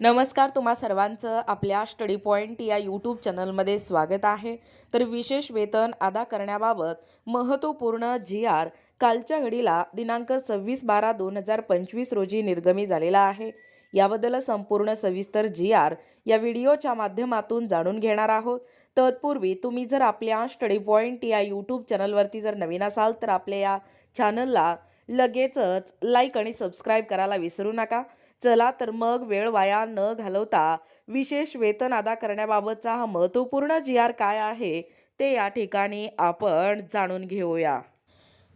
नमस्कार तुम्हा सर्वांचं आपल्या स्टडी पॉईंट या यूट्यूब चॅनलमध्ये स्वागत आहे. तर विशेष वेतन अदा करण्याबाबत महत्त्वपूर्ण जी आर कालच्या घडीला दिनांक सव्वीस बारा दोन हजार पंचवीस रोजी निर्गमी झालेला आहे. याबद्दल संपूर्ण सविस्तर जी आर या व्हिडिओच्या माध्यमातून जाणून घेणार आहोत. तत्पूर्वी तुम्ही जर आपल्या स्टडी पॉईंट या यूट्यूब चॅनलवरती जर नवीन असाल तर आपल्या या चॅनलला लगेचच लाईक आणि सबस्क्राईब करायला विसरू नका. चला तर मग वेळ वाया न घालवता विशेष वेतन अदा करण्याबाबतचा हा महत्त्वपूर्ण जी आर काय आहे ते या ठिकाणी आपण जाणून घेऊया.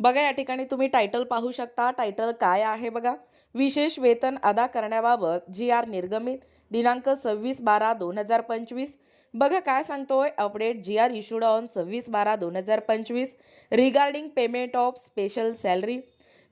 बघा या ठिकाणी तुम्ही टायटल पाहू शकता. टायटल काय आहे बघा? विशेष वेतन अदा करण्याबाबत जी आर निर्गमित दिनांक सव्वीस बारा दोन हजार पंचवीस. बघा काय सांगतोय? Update G R issued on सव्वीस बारा दोन हजार पंचवीस. Regarding payment of special salary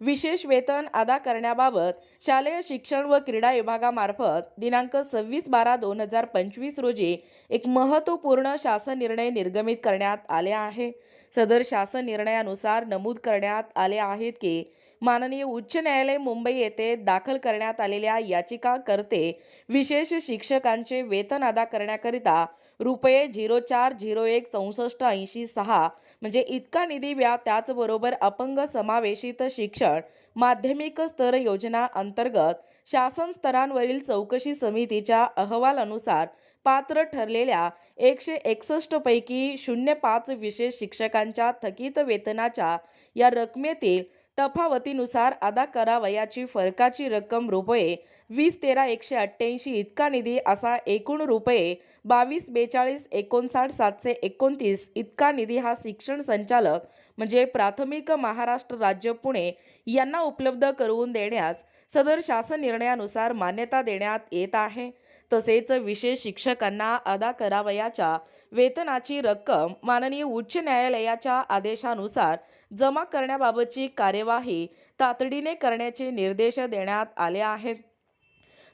विशेष वेतन अदा करण्याबाबत शालेय शिक्षण व क्रीडा विभागामार्फत दिनांक सव्वीस बारा दोन हजार पंचवीस रोजी एक महत्त्वपूर्ण शासन निर्णय निर्गमित करण्यात आले आहे. सदर शासन निर्णयानुसार नमूद करण्यात आले आहेत की माननीय उच्च न्यायालय मुंबई येथे दाखल करण्यात आलेल्या याचिकाकर्ते विशेष शिक्षकांचे वेतन अदा करण्याकरिता रुपये झिरो चार झिरो एक चौसष्ट ऐंशी सहा म्हणजे इतका निधी व्या त्याचबरोबर अपंग समावेशित शिक्षण माध्यमिक स्तर योजना अंतर्गत शासन स्तरांवरील चौकशी समितीच्या अहवालानुसार पात्र ठरलेल्या एकशे एकसष्ट पैकी शून्य पाच विशेष शिक्षकांच्या थकीत वेतनाच्या या रकमेतील तफावतीनुसार अदा करावयाची फरकाची रक्कम रुपये वीस तेरा एकशे अठ्ठ्याऐंशी इतका निधी असा एकूण रुपये बावीस बेचाळीस एकोणसाठ सातशे एकोणतीस इतका निधी हा शिक्षण संचालक म्हणजे प्राथमिक महाराष्ट्र राज्य पुणे यांना उपलब्ध करून देण्यास सदर शासन निर्णयानुसार मान्यता देण्यात येत आहे. तसेच विशेष शिक्षकांना अदा करावयाच्या वेतनाची रक्कम माननीय उच्च न्यायालयाच्या आदेशानुसार जमा करण्याबाबतची कार्यवाही तातडीने करण्याचे निर्देश देण्यात आले आहेत.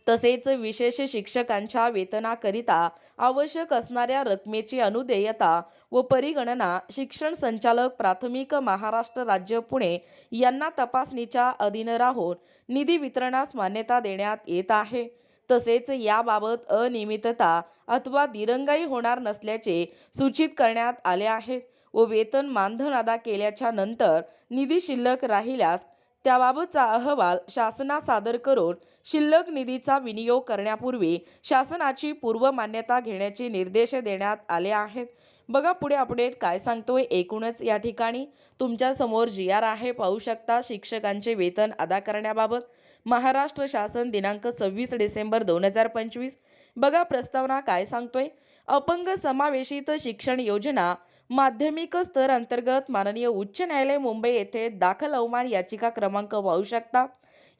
तसेच विशेष शिक्षकांच्या वेतनाकरिता आवश्यक असणाऱ्या रकमेची अनुदेयता व परिगणना शिक्षण संचालक प्राथमिक महाराष्ट्र राज्य पुणे यांना तपासणीच्या अधीन राहून निधी वितरणास मान्यता देण्यात येत आहे. तसेच याबाबत अनियमितता अथवा दिरंगाई होणार नसल्याचे सूचित करण्यात आले आहे व वेतन मानधन अदा केल्याच्यानंतर निधी शिल्लक राहिल्यास त्याबाबतचा अहवाल शासनास सादर करून शिल्लक निधीचा विनियोग करण्यापूर्वी शासनाची पूर्व मान्यता घेण्याचे निर्देश देण्यात आले आहेत. बघा पुढे अपडेट काय सांगतोय एकूणच या ठिकाणी. तुमच्यासमोर जी आर आहे पाहू शकता शिक्षकांचे वेतन अदा करण्याबाबत. महाराष्ट्र शासन दिनांक सव्वीस डिसेंबर दोन हजार पंचवीस. बघा प्रस्तावना काय सांगतोय. अपंग समावेशित शिक्षण योजना माध्यमिक स्तर अंतर्गत माननीय उच्च न्यायालय मुंबई येथे दाखल अवमान याचिका क्रमांक पाहू शकता.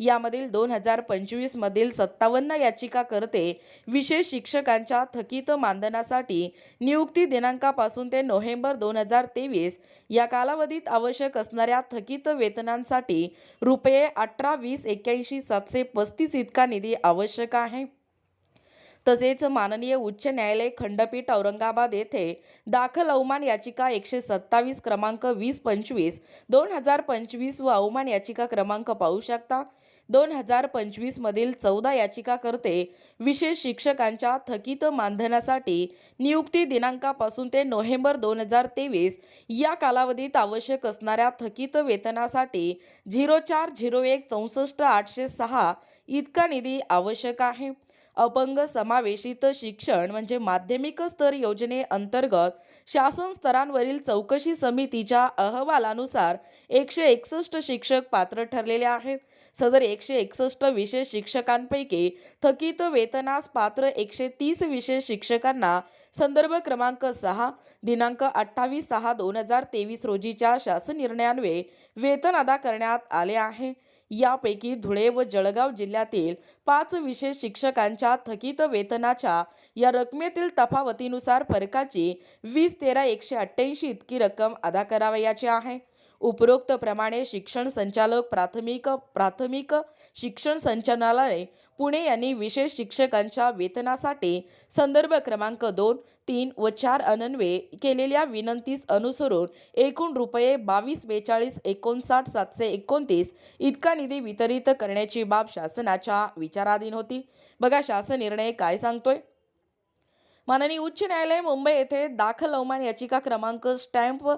यामधील दोन हजार पंचवीस मधील सत्तावन्न याचिकाकर्ते विशेष शिक्षकांच्या थकीत मानधनासाठी नियुक्ती दिनांकापासून ते नोव्हेंबर दोन हजार तेवीस या कालावधीत आवश्यक असणाऱ्या थकीत वेतनांसाठी रुपये अठरा वीस एक्क्याऐंशी सातशे पस्तीस इतका निधी आवश्यक आहे. तसेच माननीय उच्च न्यायालय खंडपीठ औरंगाबाद येथे दाखल अवमान याचिका एकशे सत्तावीस क्रमांक वीस पंचवीस दोन हजार पंचवीस व अवमान याचिका क्रमांक पाहू शकता. दोन हजार पंचवीसमधील चौदा याचिकाकर्ते विशेष शिक्षकांच्या थकीत मानधनासाठी नियुक्ती दिनांकापासून ते नोव्हेंबर दोन हजार तेवीस या कालावधीत आवश्यक असणाऱ्या थकीत वेतनासाठी झिरो चार झिरो एक चौसष्ट आठशे सहा इतका निधी आवश्यक आहे. अपंग समावेशित शिक्षण म्हणजे माध्यमिक स्तर योजनेअंतर्गत शासन स्तरांवरील चौकशी समितीच्या अहवालानुसार एकशे एकसष्ट शिक्षक पात्र ठरलेले आहेत. सदर एकशे एकसष्ट विशेष शिक्षकांपैकी थकीत वेतनास पात्र एकशे तीस विशेष शिक्षकांना संदर्भ क्रमांक सहा दिनांक अठ्ठावीस सहा दोन हजार तेवीस रोजीच्या शासन निर्णयान्वये वेतन अदा करण्यात आले आहे. यापैकी धुळे व जळगाव जिल्ह्यातील पाच विशेष शिक्षकांच्या थकीत वेतनाच्या या रकमेतील तफावतीनुसार फरकाची वीस तेरा एकशे अठ्ठ्याऐंशी इतकी रक्कम अदा करावयाची आहे. उपरोक्त प्रमाणे शिक्षण संचालक प्राथमिक प्राथमिक शिक्षण संचालनालय पुणे यांनी विशेष शिक्षकांच्या वेतनासाठी संदर्भ क्रमांक दोन तीन व चार अनन्वे केलेल्या विनंतीस अनुसरून एकूण रुपये बावीस बेचाळीस एकोणसाठ सातशे एकोणतीस इतका निधी वितरित करण्याची बाब शासनाच्या विचाराधीन होती. बघा शासन निर्णय काय सांगतोय? माननीय उच्च न्यायालय मुंबई येथे दाखल अवमान याचिका क्रमांक स्टॅम्प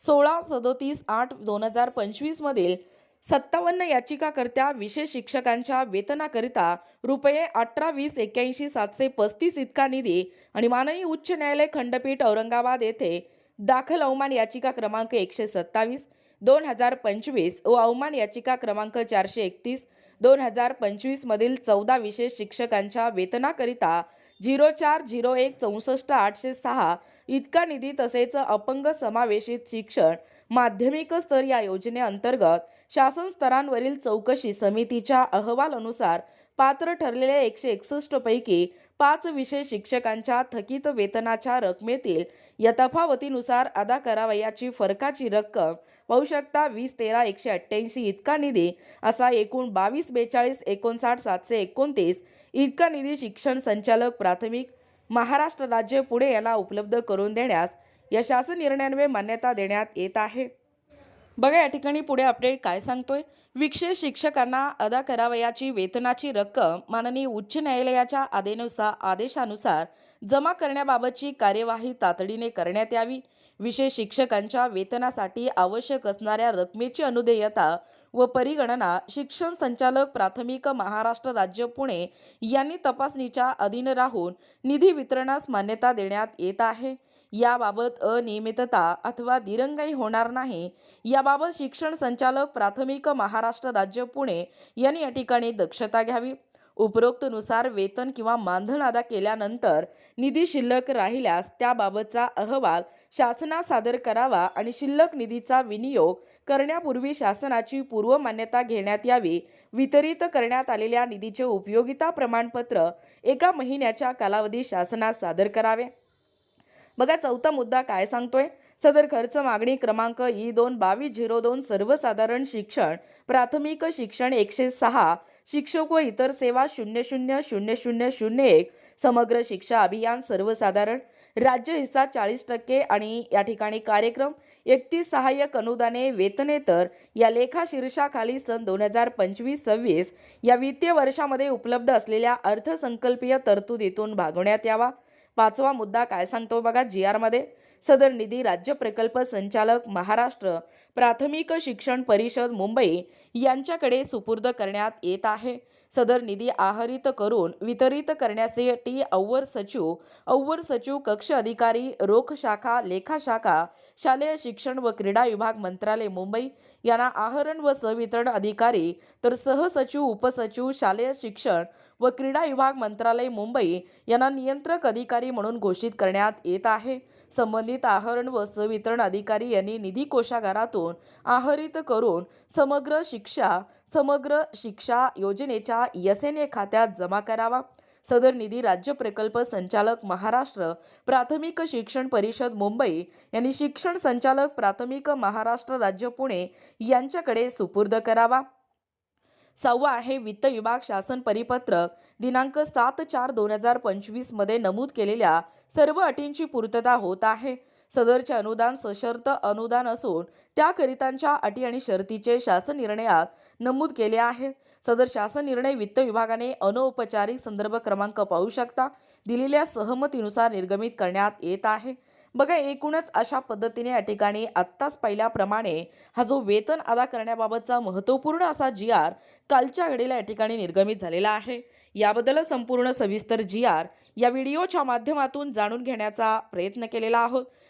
सोळा सदोतीस आठ दोन हजार पंचवीसमधील सत्तावन्न याचिकाकर्त्या विशेष शिक्षकांच्या वेतनाकरिता रुपये अठरा वीस एक्क्याऐंशी सातशे पस्तीस इतका निधी आणि माननीय उच्च न्यायालय खंडपीठ औरंगाबाद येथे दाखल अवमान याचिका क्रमांक एकशे सत्तावीस दोन हजार पंचवीस व अवमान याचिका क्रमांक चारशे एकतीस दोन हजार पंचवीसमधील चौदा विशेष शिक्षकांच्या वेतनाकरिता झिरो चार झिरो एक चौसष्ट आठशे सहा इतका निधी तसेच अपंग समावेशित शिक्षण माध्यमिक स्तर या योजनेअंतर्गत शासन स्तरांवरील चौकशी समितीच्या अहवालानुसार पात्र ठरलेल्या एकशे एकसष्ट पैकी पाच विषय शिक्षकांच्या थकीत वेतनाच्या रकमेतील या तफावतीनुसार अदा करावयाची फरकाची रक्कम पाहू शकता वीस तेरा एकशे अठ्ठ्याऐंशी इतका निधी असा एकूण बावीस बेचाळीस एकोणसाठ सातशे एकोणतीस इतका निधी शिक्षण संचालक प्राथमिक महाराष्ट्र राज्य पुढे याला उपलब्ध करून देण्यास या शासन निर्णयान्वये मान्यता देण्यात येत आहे. बघा या ठिकाणी पुढे अपडेट काय सांगतोय? विक्षेप शिक्षकांना अदा करावयाची वेतनाची रक्कम माननीय उच्च न्यायालयाच्या आदेनुसार आदेशानुसार जमा करण्याबाबतची कार्यवाही तातडीने करण्यात यावी. विशेष शिक्षकांच्या वेतनासाठी आवश्यक असणाऱ्या रकमेची अनुदेयता व परिगणना शिक्षण संचालक प्राथमिक महाराष्ट्र राज्य पुणे यांनी तपासणीच्या अधीन राहून निधी वितरणास मान्यता देण्यात येत आहे. याबाबत अनियमितता अथवा दिरंगाई होणार नाही. याबाबत शिक्षण संचालक प्राथमिक महाराष्ट्र राज्य पुणे यांनी या ठिकाणी दक्षता घ्यावी. उपरोक्तनुसार वेतन किंवा मानधन अदा केल्यानंतर निधी शिल्लक राहिल्यास त्याबाबतचा अहवाल शासनास सादर करावा आणि शिल्लक निधीचा विनियोग करण्यापूर्वी शासनाची पूर्व मान्यता घेण्यात यावी. वितरित करण्यात आलेल्या निधीचे उपयोगिता प्रमाणपत्र एका महिन्याच्या कालावधी शासनास सादर करावे. बघा चौथा मुद्दा काय सांगतोय? सदर खर्च मागणी क्रमांक ई दोन बावीस झिरो दोन सर्वसाधारण शिक्षण प्राथमिक शिक्षण एकशे सहा शिक्षक व इतर सेवा शून्य शून्य शून्य शून्य शून्य एक समग्र शिक्षा अभियान सर्वसाधारण राज्य हिस्सा चाळीस टक्के आणि या ठिकाणी कार्यक्रम एकतीस सहाय्यक अनुदाने वेतनेतर या लेखा शीर्षाखाली सन दोन हजार पंचवीस सव्वीस या वित्तीय वर्षामध्ये उपलब्ध असलेल्या अर्थसंकल्पीय तरतुदीतून भागवण्यात यावा. पाचवा मुद्दा काय सांगतो बघा? जी आरमध्ये सदर निधी राज्य प्रकल्प संचालक महाराष्ट्र प्राथमिक शिक्षण परिषद मुंबई यांच्याकडे सुपूर्द करण्यात येत आहे. सदर निधी आहरित करून वितरित करण्यासाठी अव्वर सचिव अव्वर सचिव कक्ष अधिकारी रोख शाखा लेखा शाखा शालेय शिक्षण व क्रीडा विभाग मंत्रालय मुंबई यांना आहरण व सवितरण अधिकारी तर सहसचिव उपसचिव शालेय शिक्षण व क्रीडा विभाग मंत्रालय मुंबई यांना नियंत्रक अधिकारी म्हणून घोषित करण्यात येत आहे. संबंधित आहरण व सवितरण अधिकारी यांनी निधी कोशागारातून आहरित करून समग्र शिक्षा समग्र शिक्षा योजनेच्या एस एन ए खात्यात जमा करावा. सदर निधी राज्य प्रकल्प संचालक महाराष्ट्र प्राथमिक शिक्षण परिषद मुंबई यांनी शिक्षण संचालक प्राथमिक महाराष्ट्र राज्य पुणे यांच्याकडे सुपूर्द करावा. सहावा आहे वित्त विभाग शासन परिपत्रक दिनांक सात चार दोन हजार पंचवीसमध्ये नमूद केलेल्या सर्व अटींची पूर्तता होत आहे. सदरचे अनुदान सशर्त अनुदान असून त्याकरितांच्या अटी आणि शर्तीचे शासन निर्णयात नमूद केले आहे. सदर शासन निर्णय वित्त विभागाने अनौपचारिक संदर्भ क्रमांक पाहू शकता. दिलेल्या सहमतीनुसार निर्गमित करण्यात येत आहे. बघा एकूणच अशा पद्धतीने या ठिकाणी आत्ताच पाहिल्याप्रमाणे हा जो वेतन अदा करण्याबाबतचा महत्त्वपूर्ण असा जी आर कालच्या घडीला या ठिकाणी निर्गमित झालेला आहे. याबद्दल संपूर्ण सविस्तर जी आर या व्हिडिओच्या माध्यमातून जाणून घेण्याचा प्रयत्न केलेला आहोत.